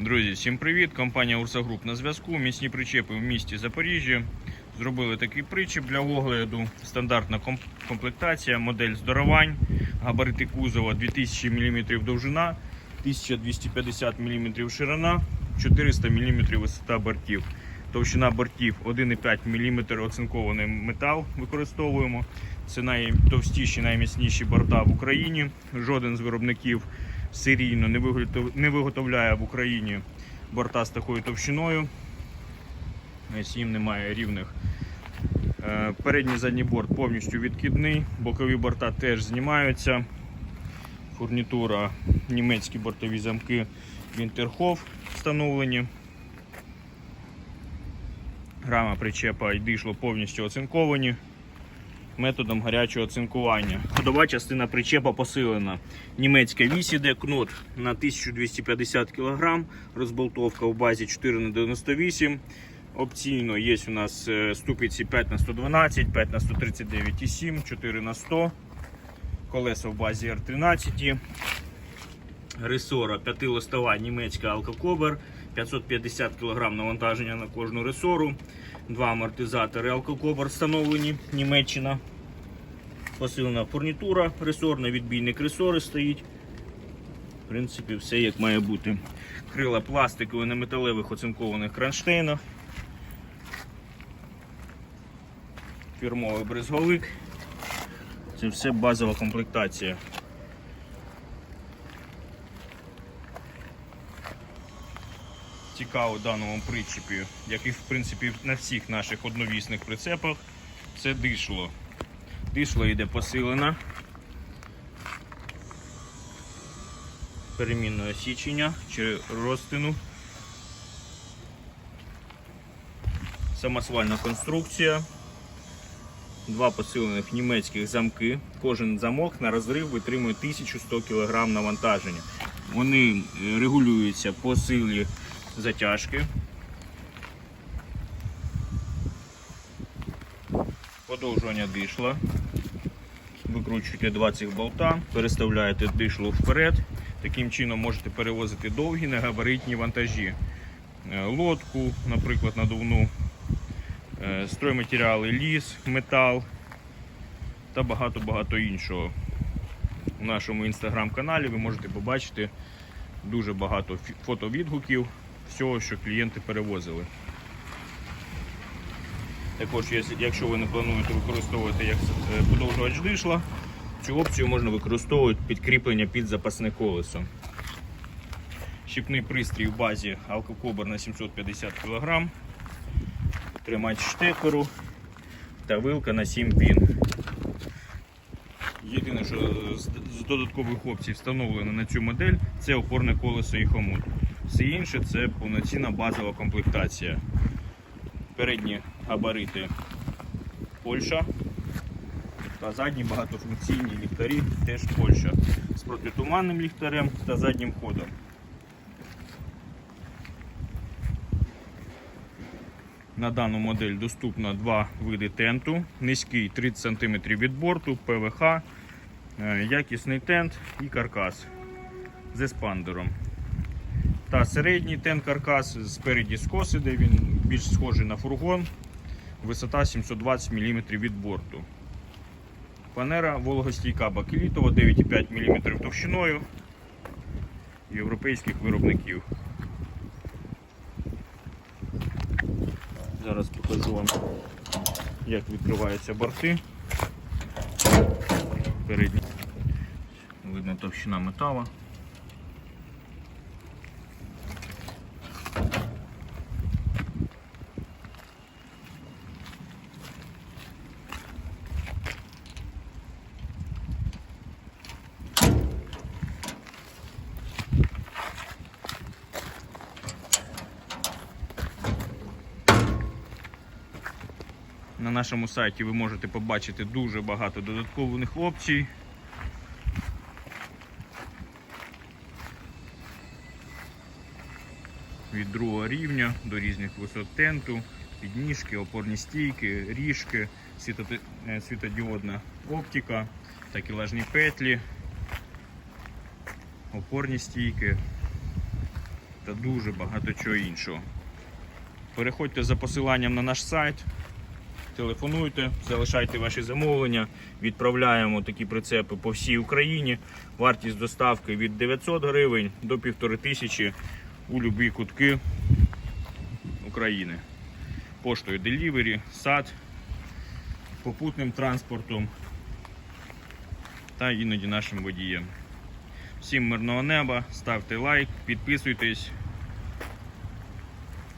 Друзі, всім привіт! Компанія Урса Груп на зв'язку. Міцні причепи в місті Запоріжжя. Зробили такий причеп для огляду. Стандартна комплектація, модель здоровань, габарити кузова 2000 мм довжина, 1250 мм ширина, 400 мм висота бортів. Товщина бортів 1,5 мм оцинкований метал використовуємо. Це найтовстіші, найміцніші борта в Україні. Жоден з виробників серійно не виготовляє в Україні борта з такою товщиною. Ось їм немає рівних. Е, Передній задній борт повністю відкидний, бокові борта теж знімаються. Фурнітура, німецькі бортові замки Вінтерхоф встановлені. Грама причепа і дишло повністю оцинковані методом гарячого цинкування. Ходова частина причепа посилена. Німецька вісь іде кнот на 1250 кг, розболтовка в базі 4х98. Опційно є у нас е, ступиці 5 на 112, 5 на 139,7, 4 на 100 колеса в базі R13. Ресора 5-листова німецька Алкокобер, 550 кг навантаження на кожну ресору. Два амортизатори Алкокобер встановлені, Німеччина. Посилена фурнітура ресорна, відбійник ресори стоїть. В принципі, все як має бути. Крила пластикові на металевих оцинкованих кронштейнах. Фірмовий брезговик. Це все базова комплектація. Цікаво в даному причепі, як і в принципі на всіх наших одновісних прицепах, це дишло. Дишло йде посилена. Перемінне осічення чи розтину. Самосвальна конструкція. Два посилених німецьких замки. Кожен замок на розрив витримує 1100 кг навантаження. Вони е, регулюються по силі затяжки. Подовжування дишла. Викручуєте два цих болта, переставляєте дишло вперед. Таким чином можете перевозити довгі негабаритні вантажі. Е, Лодку, наприклад, надувну, е, стройматеріали, ліс, метал та багато-багато іншого. У нашому інстаграм-каналі ви можете побачити дуже багато фотовідгуків всього, що клієнти перевозили. Також, якщо- ви не плануєте використовувати як е, подовжувач дишла, цю опцію можна використовувати під кріплення під запасне колесо. Щіпний пристрій в базі алкокобер на 750 кг, тримач штекеру та вилка на 7 пін. Єдине, що з додаткових опцій встановлено на цю модель, це опорне колесо і хомут. Все інше це повноцінна базова комплектація. Передні габарити Польща та задні багатофункційні ліхтарі теж Польща з протитуманним ліхтарем та заднім ходом. На дану модель доступно два види тенту. Низький 30 см від борту, ПВХ, е, якісний тент і каркас з еспандером. Та середній тент каркас спереді скос іде, він більш схожий на фургон. Висота 720 мм від борту. Фанера вологостійка бакелітова 9,5 мм товщиною європейських виробників. Зараз покажу вам, як відкриваються борти. Передні. Видно товщина метала. На нашому сайті ви можете побачити дуже багато додаткових опцій. Від другого рівня до різних висот тенту, підніжки, опорні стійки, ріжки, е, світодіодна оптика, такелажні петлі, опорні стійки. та дуже багато чого іншого. Переходьте за посиланням на наш сайт, телефонуйте, залишайте ваші замовлення. Відправляємо такі прицепи по всій Україні. Вартість доставки від 900 гривень до 1500 у любі кутки України. Поштою Delivery, сад, попутним транспортом та іноді нашим водієм. Всім мирного неба, ставте лайк, підписуйтесь,